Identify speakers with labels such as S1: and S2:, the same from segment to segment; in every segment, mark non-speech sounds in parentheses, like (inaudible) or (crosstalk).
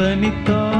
S1: நித்த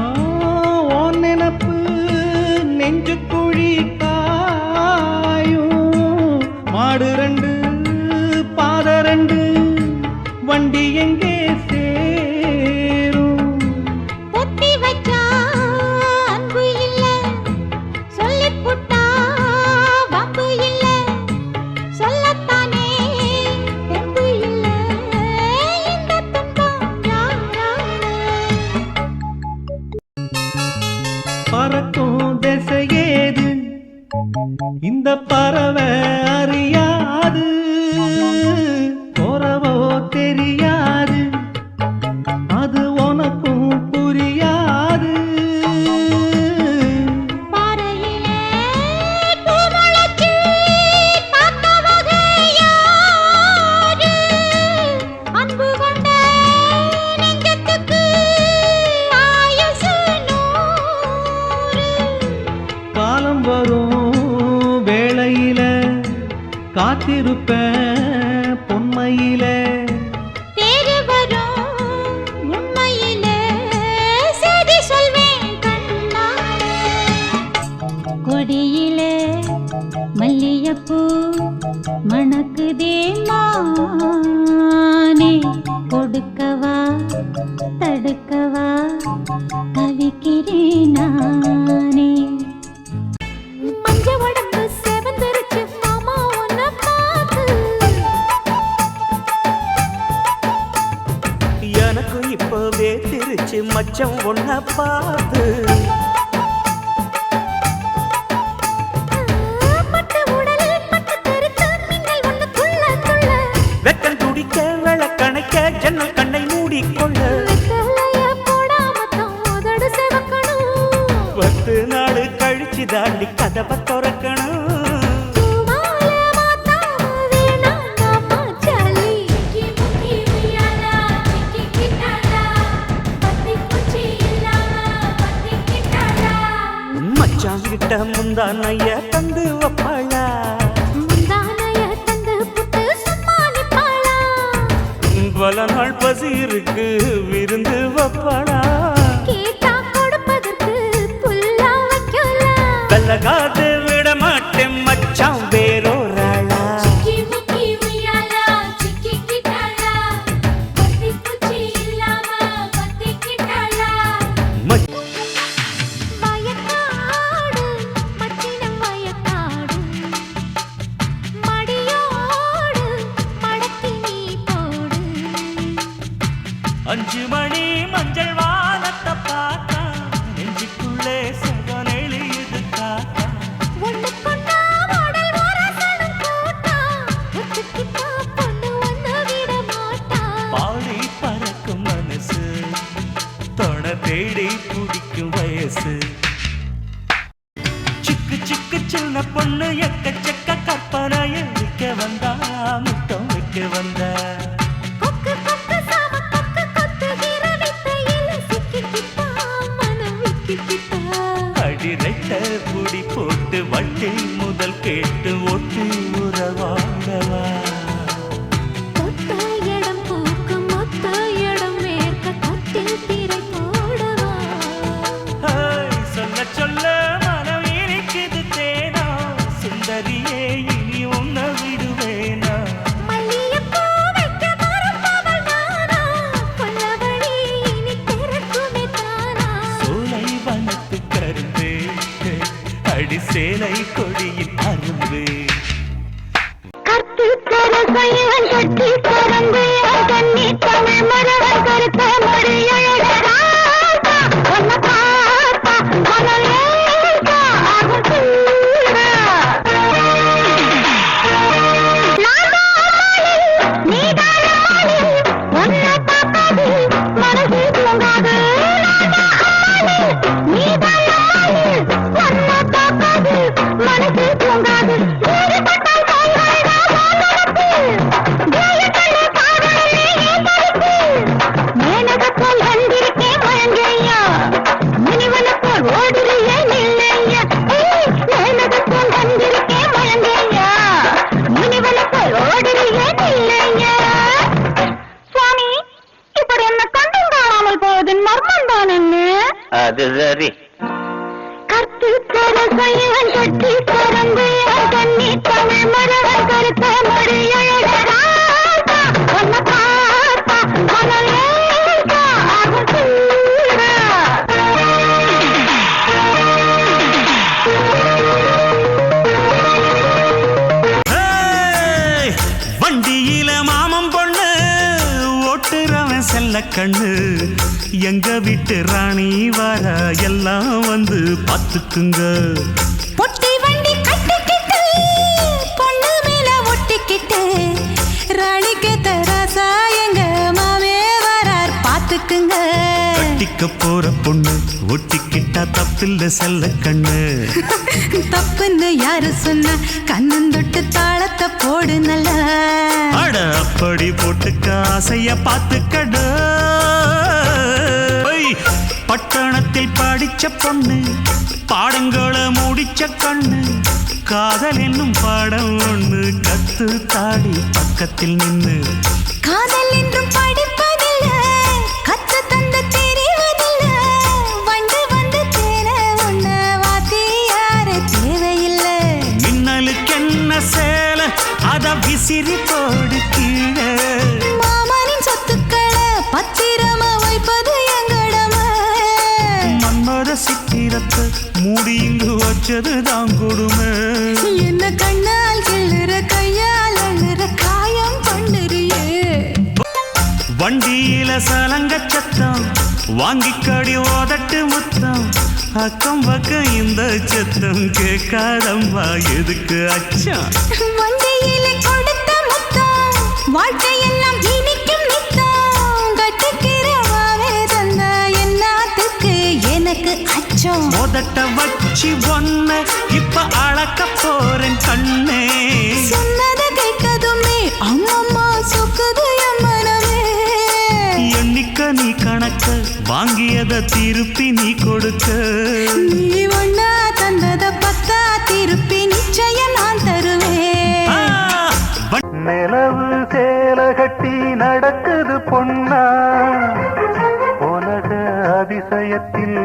S1: காத்திருப்பேன்
S2: ராணி வர எல்லாம் வந்து பாத்துக்குங்க
S3: பொட்டி வண்டி கட்டிக்கிட்டு பொண்ணு மேல ஒட்டிக்கிட்டு ராணிக்கு தராசா எங்க மாமே வரார் பாத்துக்குங்க
S2: கட்டிக்க போற பொண்ணு ஒட்டிக்கிட்டா தப்பில்ல செல்ல கண்ணு. (laughs)
S3: தப்புன்னு யாரு சொன்ன கண்ணன் தொட்டு தாளத்தை போடு நல்லா
S2: அட அப்படி போட்டுக்க ஆசைய பார்த்துக்கடு. பட்டணத்தில் படிச்ச பொண்ணு பாடங்களை முடிச்ச கண்ணு காதல் என்னும் பாடம் ஒண்ணு கத்து தாடி பக்கத்தில் நின்று
S3: காதல் என்றும் தான்
S2: கொடுமை.
S3: என்ன கண்ணால் கிள்ளுற கையால் அள்ளுற காயம் பண்ணுறியே?
S2: வண்டியில சலங்க சத்தம் வாங்கிக்கடி ஓதட்டு முத்தம். அக்கம் பக்கம் இந்த சத்தம் கேட்காதம்மா எதுக்கு அச்சம்?
S3: வண்டியிலே அச்சம்
S2: மோதட்ட வச்சு ஒன்ன இப்ப அளக்க போறேன் கண்ணே.
S3: சொன்னத கேட்கதுமே அம்மம்மா சொக்குது என் மனமே.
S2: எண்ணிக்க நீ கணக்க வாங்கியத திருப்பி நீ கொடுக்க.
S3: நீ ஒன்னா தந்தத பத்தா திருப்பி நிச்சயம் நான் தருவேன்.
S4: நிலவு சேல கட்டி நடக்குது பொன்னா. உலக அதிசயத்தில்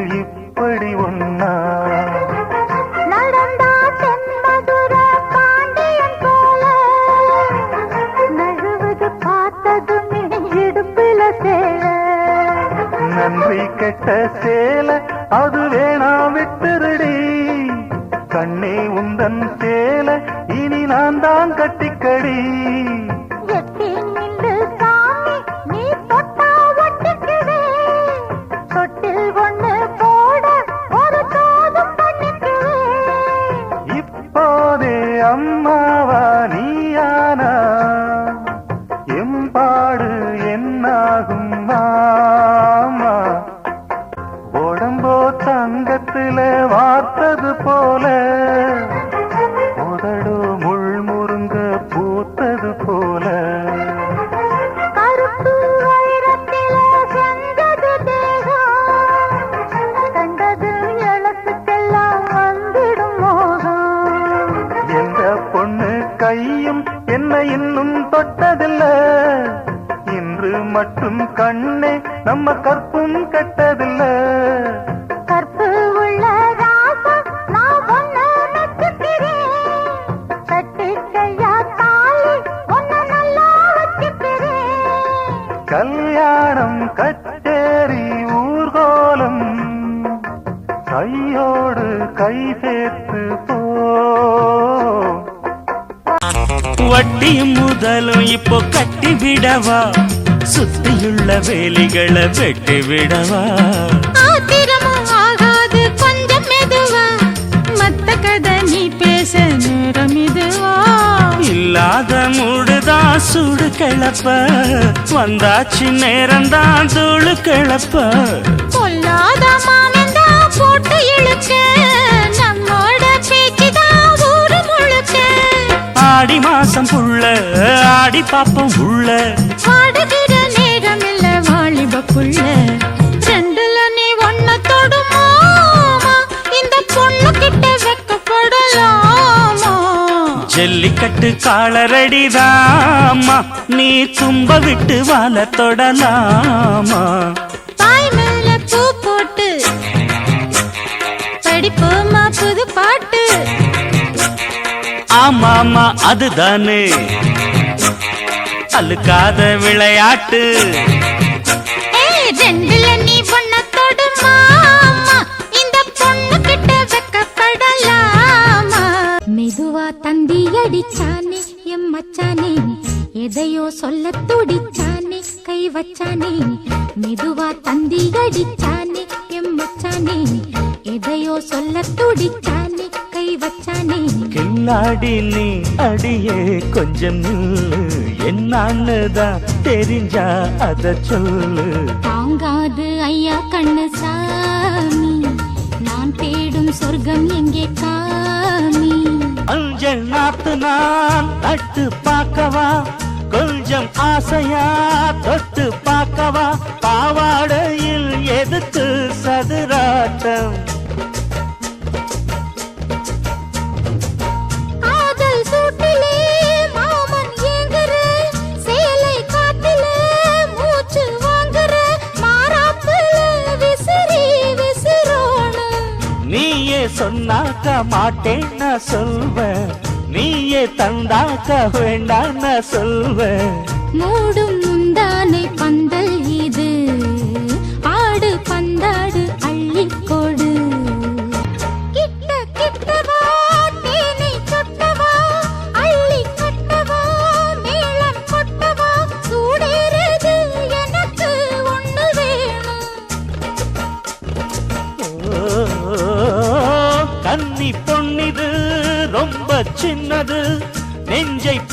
S4: உடம்போ தங்கத்துல வார்த்தது போல. உதடோ முள் முருங்க பூத்தது போல. கையும் என்ன இன்னும் தொட்டதில்ல. இன்று மட்டும் கண்ணே நம்ம கற்பும்
S2: வட்டியும் முதலும் இப்போ கட்டி விடவா? சுத்தியுள்ள வேலிகளை வெட்டி விடவா? இல்லாத மூடுதான் சூடு கிளப்ப. வந்தாச்சு நேரம்தான் தூளு கிளப்ப.
S3: பொல்லாத மாமந்தா போட்டு இழுக்க.
S2: ஆடி மாசம் புள்ள ஆடி பாப்பம் உள்ள.
S3: வாடுகிற நேரம் இல்ல வாலிப புள்ள. ரெண்டுல நீ ஒன்ன தொடுமாமா இந்த பொண்ணு கிட்ட வெக்கப்படலாமா?
S2: ஜல்லிக்கட்டு காலரடிதாமா நீ தும்ப விட்டு வாழ தொடலாமா?
S3: தாய் மேல பூ போட்டு புதிய
S1: ஆமாமா அதுதானே. அழுக்காத விளையாட்டு.
S2: மெதுவா தந்தி அடிச்சானே எம் மச்சானே. எதையோ சொல்ல துடிச்சானே கை வச்சானே. மெதுவா தந்தி அடிச்சானே எம் மச்சானே. எதையோ சொல்ல துடிச்சானே சொல்லி வச்சானே
S1: கில்லாடி நீ அடியே கொஞ்சம் என்னான்னுதான் தெரிஞ்சா அத சொல்லு.
S2: தாங்காது ஐயா கண்ணு சாமி நான் தேடும் சொர்க்கம் எங்கே காமி?
S1: அஞ்சல் நாத்து நான் அட்டு பார்க்கவா? கொஞ்சம் ஆசையா தொட்டு பார்க்கவா? பாவாடையில் எதுக்கு சதுராட்டம்.
S2: மாட்டேன்னா சொல்வ
S1: நீயே தந்தாக்க வேண்டான்னா சொல்வ
S2: மூடும்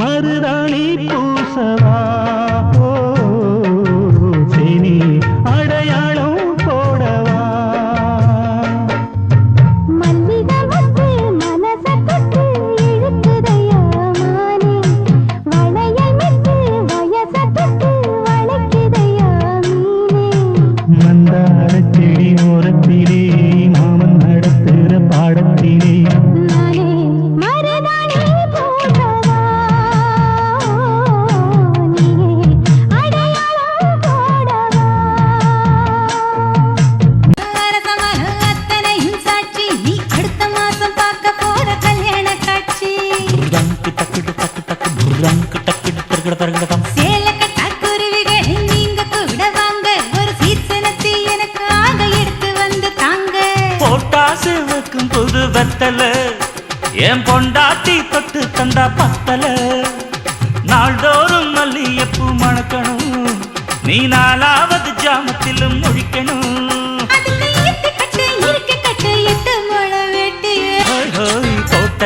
S2: மருதாணி பூசவா? எனக்கும் புது வெத்தல. என் பொண்டாட்டி தொட்டு தந்தா பத்தல. நாள்தோறும் மல்லியப்பூ மணக்கணும். நீ நாலாவது ஜாமத்திலும் முழிக்கணும்.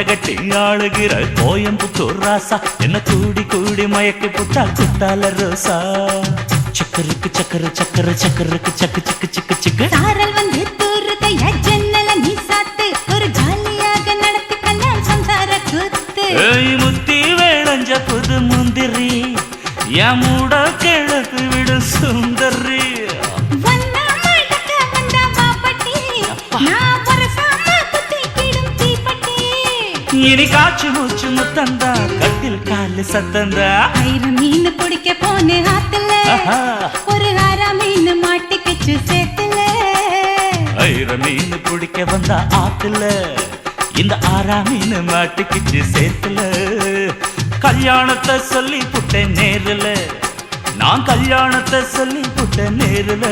S3: கட்டி
S2: ஆளுகிற கோயம்புத்தூர் ராசா. என்ன கூடி கூடி மயக்கி புட்டா குத்தால ரோசா. சக்கருக்கு சக்கர சக்கர சக்கருக்கு சக்கு சிக்கு சிக்கு சிக்கு.
S3: சாரல் வந்து
S2: எமுட கிழக்கு விடு சுந்தரி. இனி காற்று மூச்சு முத்தந்தா கட்டில் காலு சத்தந்தா.
S3: ஐர மீன் பிடிக்க போனே ஆத்துல. ஒரு அர மீன் மாட்டிக்கிச்சு சேத்துல.
S2: ஐர மீன் பிடிக்க வந்தா ஆத்துல. இந்த ஆறா மீன் மாட்டிக்கிச்சு சேத்துல. கல்யாணத்தை சொல்லி புட்ட நேரில். நான் கல்யாணத்தை சொல்லி புட்ட நேரில்.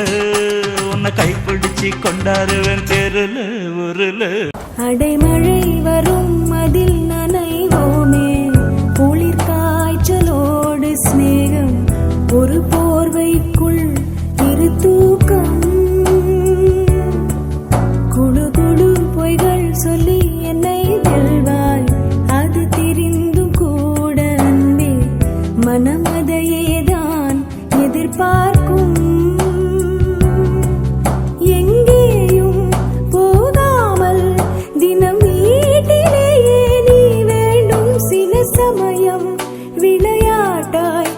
S2: உன்னை கைப்பிடிச்சு கொண்டாருவேன் தெருல உருள
S5: அடைமழை வரும்
S6: വിളയാട്ടായി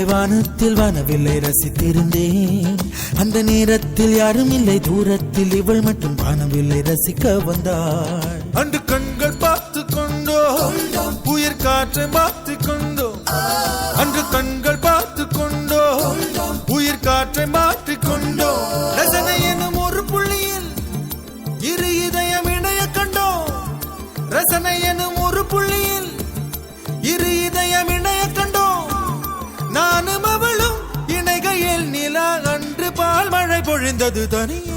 S6: மாலை வானத்தில் வானவில்லை ரசித்திருந்தேன். அந்த நேரத்தில் யாரும் இல்லை தூரத்தில் இவள் மட்டும் வானவில்லை ரசிக்க வந்தாள். அன்று கண் மழை தனியே.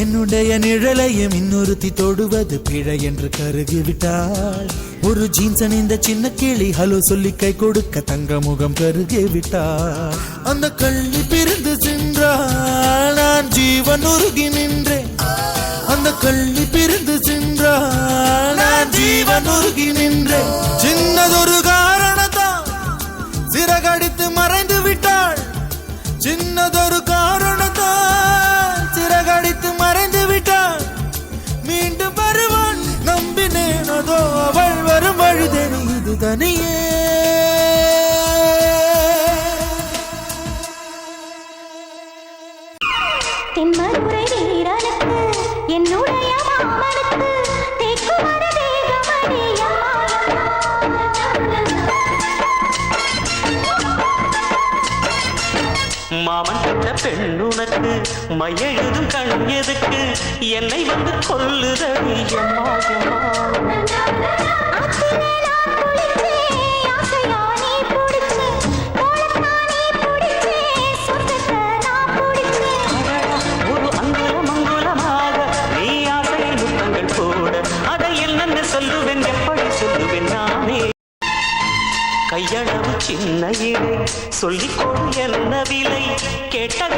S6: என்னுடைய நிழலையும் இன்னொருத்தி தொடுவது பிழை என்று கருகி விட்டாள் ஒரு ஜீன்ஸ் அணிந்த சின்ன கிளி ஹலோ சொல்லி கை கொடுக்க தங்க முகம் கருகி விட்டாள் அந்த கள்ளி பிரிந்து சென்றாள் நான் ஜீவன் உருகி நின்றேன். அந்த கள்ளி பிரிந்து சென்றாள் நான் ஜீவன் உருகி நின்றேன். சின்னதொரு காரணத்தான் சிறகடித்து மறைந்து விட்டாள் தெரியுது தனியே
S7: தென்மதுரை வீரனுக்கு என்னுடைய மாமனுக்கு தேக்குமர தேகமணி
S2: மாமன் கட்ட மையெழுதும் கண் எதுக்கு? என்னை வந்து கொல்லுதடி எம்மா. சின்ன இலை என்ன விலை? கேட்ட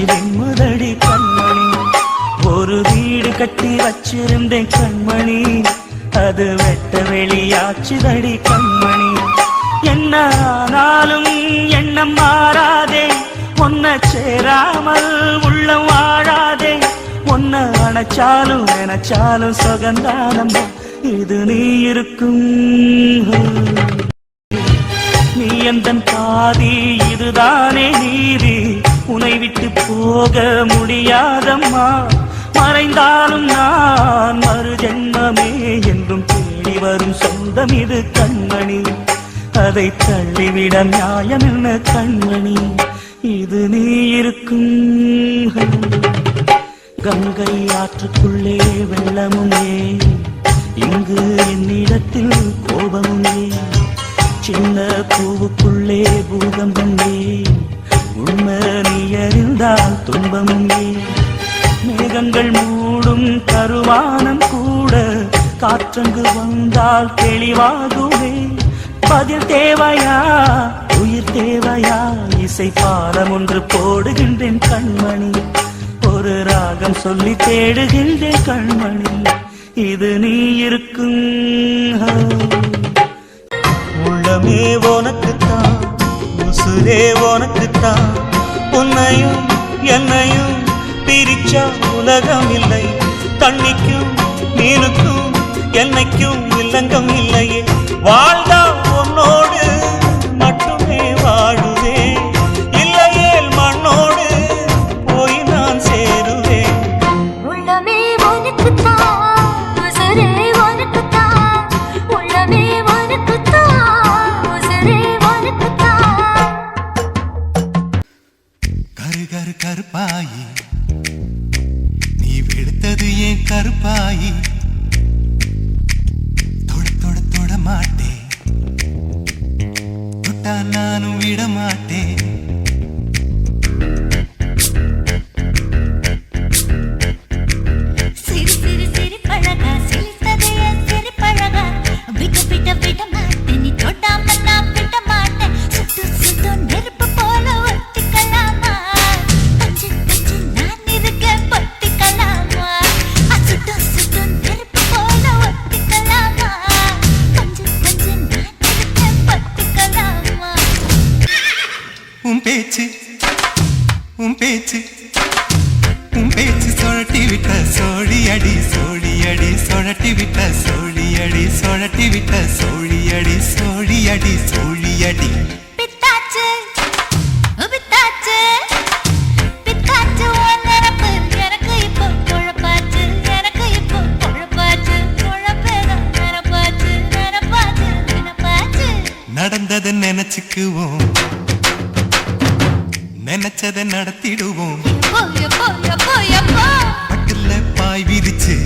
S2: யாரடிச்சு வெண்முதடி கண்மணி. ஒரு வீடு கட்டி வச்சிருந்தேன் கண்மணி. அது வெட்ட வெளியாச்சுதடி கண்மணி. என்ன ஆனாலும் எண்ணம் மாறாதே. ஒன்ன சேராமல் உள்ளம் வாழாதே. ஒன்ன அணைச்சாலும் நினைச்சாலும் சுகந்தானம் இது நீ இருக்கும். நீ எந்த பாதி இதுதானே நீதி. உனை விட்டு போக முடியாதம்மா. மறைந்தாலும் நான் மறு ஜென்மமே என்றும் தேடி வரும் சொந்தம் இது கண்மணி. அதை தள்ளிவிட நியாயம் என்ன கண்மணி? இது நீ இருக்கும் கங்கை ஆற்றுக்குள்ளே வெள்ளமுமே. இங்கு என்னிடத்தில் கோபமுமே. சின்ன பூவுக்குள்ளே பூகம்பம். உண்மை நீ அறிந்தால் துன்பமும் ஏன்? மேகங்கள் மூடும் கருவானம் கூட காற்றங்கு வந்தால் தெளிவாகுமே. பதில் தேவையா? உயிர் தேவையா? இசை பாடம் ஒன்று போடுகின்றேன் கண்மணி. ஒரு ராகம் சொல்லி தேடுகின்றேன் கண்மணி. இது நீ இருக்கும். உள்ளமே உனக்குத்தான். உசுரே உனக்குத்தான். உன்னையும் என்னையும் பிரிச்சா உலகம் இல்லை தண்ணிக்கும் மீனுக்கும் என்னைக்கும் இல்லங்கம் இல்லையே. வாழ்ந்தா உன்னோடு மட்டுமே வாழுவே. இல்லையேல் மண்ணோடு போய் நான் சேருவேன்.
S8: உள்ளமே உனக்குத்தான் உசுரே.
S9: பேச்சு சுழட்டி விட்ட சோழியடி சோழியடி சுழட்டி விட்ட சோழியடி சுழட்டி விட்ட சோழியடி சோழியடி சோழியடி
S8: பித்தாச்சு பித்தாச்சு
S9: நடந்ததை நினைச்சுக்குவோம். நினைச்சதை நடத்திடுவோம். பட்டுல பாய் விரிச்சு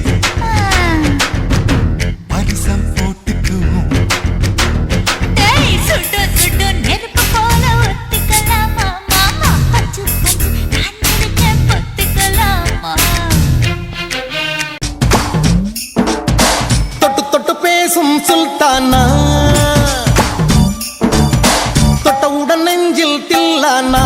S9: பரிசம் போட்டுக்குவோம்.
S10: பேசும் சுல்தானா? தொட்டவுடன் நெஞ்சில் தில்லானா?